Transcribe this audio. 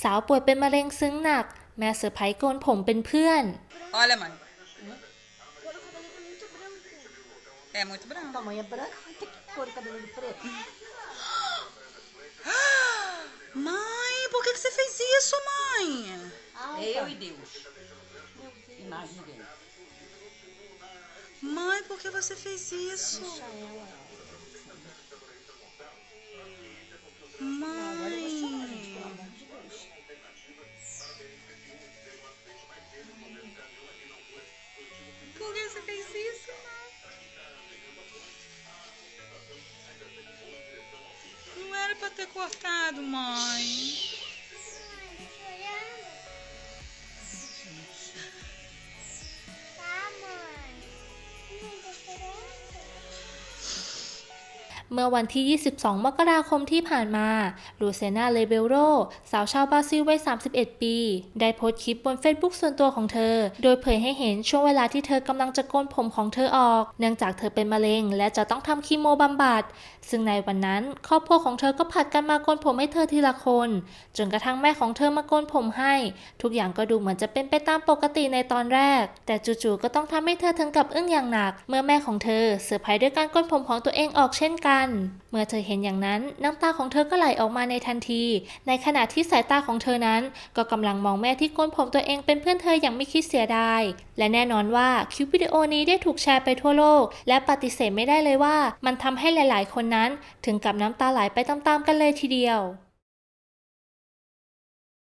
สาวป่วยเป็นมะเร็งซึ้งหนัก แม่เซอร์ไพรส์โกนผมเป็นเพื่อน Olha, mãe. É muito branco. Tua mãe é branca, vai ter que pôr o cabelo de preto. Mãe, por que, que você fez isso, mãe? Eu e Deus. E mais ninguém. Mãe, por que você fez isso? Deixa ela. Cortado, mãe. เมื่อวันที่ 22 มกราคมที่ผ่านมา ลูเซนาเลเบโร สาวชาวบราซิลวัย 31 ปี ได้โพสต์คลิปบนเฟซบุ๊กส่วนตัวของเธอ โดยเผยให้เห็นช่วงเวลาที่เธอกำลังจะโกนผมของเธอออก เนื่องจากเธอเป็นมะเร็ง และจะต้องทำคีโมบำบัด ซึ่งในวันนั้นครอบครัวของเธอก็ผัดกันมาโกนผมให้เธอทีละคน จนกระทั่งแม่ของเธอมาโกนผมให้ ทุกอย่างก็ดูเหมือนจะเป็นไปตามปกติในตอนแรก แต่จู่ๆก็ต้องทำให้เธอถึงกับอึ้งอย่างหนัก เมื่อแม่ของเธอเซอร์ไพรส์ด้วยการโกนผมของตัวเองออกเช่นกันเมื่อเธอเห็นอย่างนั้นน้ำตาของเธอก็ไหลออกมาในทันที ในขณะที่สายตาของเธอนั้น ก็กำลังมองแม่ที่ก้นผมตัวเองเป็นเพื่อนเธออย่างไม่คิดเสียดาย และแน่นอนว่าคลิปวิดีโอนี้ได้ถูกแชร์ไปทั่วโลก และปฏิเสธไม่ได้เลยว่า มันทำให้หลาย ๆ คนนั้น ถึงกับน้ำตาไหลไปตามๆกันเลยทีเดียว